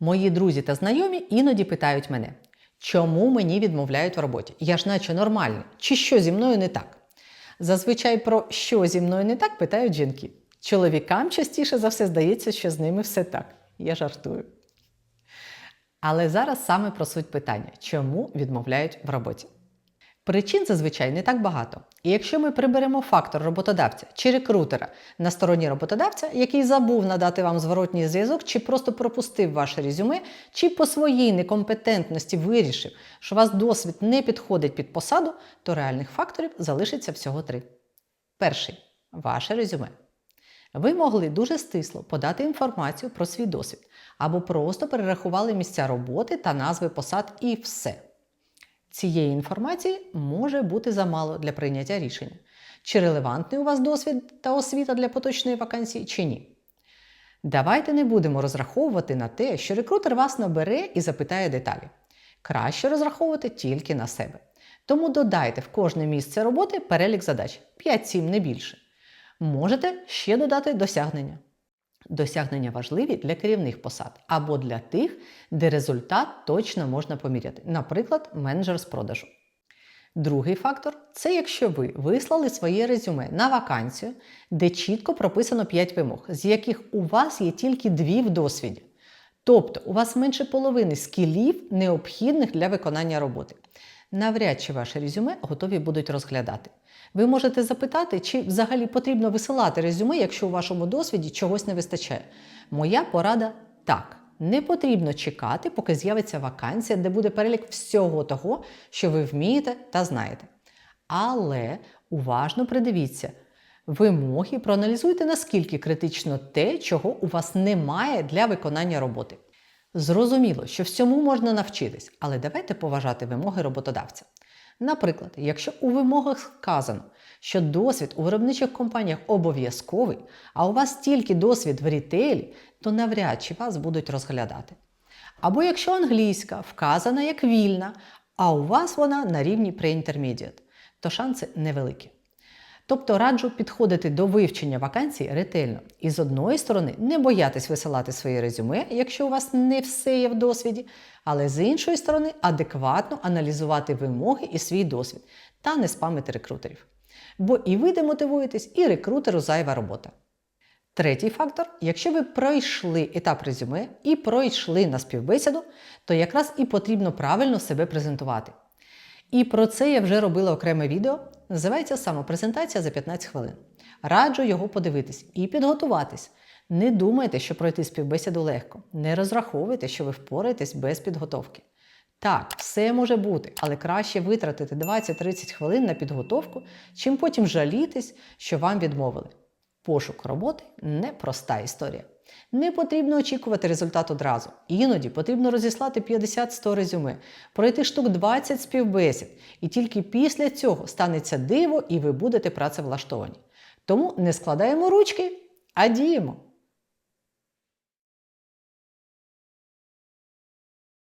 Мої друзі та знайомі іноді питають мене, чому мені відмовляють в роботі? Я ж наче нормальний, чи що зі мною не так? Зазвичай про що зі мною не так питають жінки. Чоловікам частіше за все здається, що з ними все так. Я жартую. Але зараз саме про суть питання, чому відмовляють в роботі. Причин зазвичай не так багато. І якщо ми приберемо фактор роботодавця чи рекрутера на стороні роботодавця, який забув надати вам зворотній зв'язок, чи просто пропустив ваше резюме, чи по своїй некомпетентності вирішив, що вас досвід не підходить під посаду, то реальних факторів залишиться всього три. Перший ваше резюме. Ви могли дуже стисло подати інформацію про свій досвід або просто перерахували місця роботи та назви посад і все. Цієї інформації може бути замало для прийняття рішення, чи релевантний у вас досвід та освіта для поточної вакансії, чи ні. Давайте не будемо розраховувати на те, що рекрутер вас набере і запитає деталі. Краще розраховувати тільки на себе. Тому додайте в кожне місце роботи перелік задач 5-7 не більше. Можете ще додати досягнення. Досягнення важливі для керівних посад або для тих, де результат точно можна поміряти, наприклад, менеджер з продажу. Другий фактор це якщо ви вислали своє резюме на вакансію, де чітко прописано 5 вимог, з яких у вас є тільки 2 в досвіді. Тобто у вас менше половини скілів, необхідних для виконання роботи. Навряд чи ваше резюме готові будуть розглядати. Ви можете запитати, чи взагалі потрібно висилати резюме, якщо у вашому досвіді чогось не вистачає. Моя порада так. Не потрібно чекати, поки з'явиться вакансія, де буде перелік всього того, що ви вмієте та знаєте. Але уважно придивіться вимоги, проаналізуйте, наскільки критично те, чого у вас немає для виконання роботи. Зрозуміло, що всьому можна навчитись, але давайте поважати вимоги роботодавця. Наприклад, якщо у вимогах сказано, що досвід у виробничих компаніях обов'язковий, а у вас тільки досвід в рітейлі, то навряд чи вас будуть розглядати. Або якщо англійська вказана як вільна, а у вас вона на рівні pre-intermediate, то шанси невеликі. Тобто раджу підходити до вивчення вакансій ретельно і з одної сторони не боятись висилати своє резюме, якщо у вас не все є в досвіді, але з іншої сторони адекватно аналізувати вимоги і свій досвід та не спамити рекрутерів. Бо і ви демотивуєтесь, і рекрутеру зайва робота. Третій фактор: якщо ви пройшли етап резюме і пройшли на співбесіду, то якраз і потрібно правильно себе презентувати. І про це я вже робила окреме відео. Називається самопрезентація за 15 хвилин. Раджу його подивитись і підготуватись. Не думайте, що пройти співбесіду легко. Не розраховуйте, що ви впораєтесь без підготовки. Так, все може бути, але краще витратити 20-30 хвилин на підготовку, чим потім жалітись, що вам відмовили. Пошук роботи непроста історія. Не потрібно очікувати результат одразу. Іноді потрібно розіслати 50-100 резюме, пройти штук 20 співбесід, і тільки після цього станеться диво і ви будете працевлаштовані. Тому не складаємо ручки, а діємо.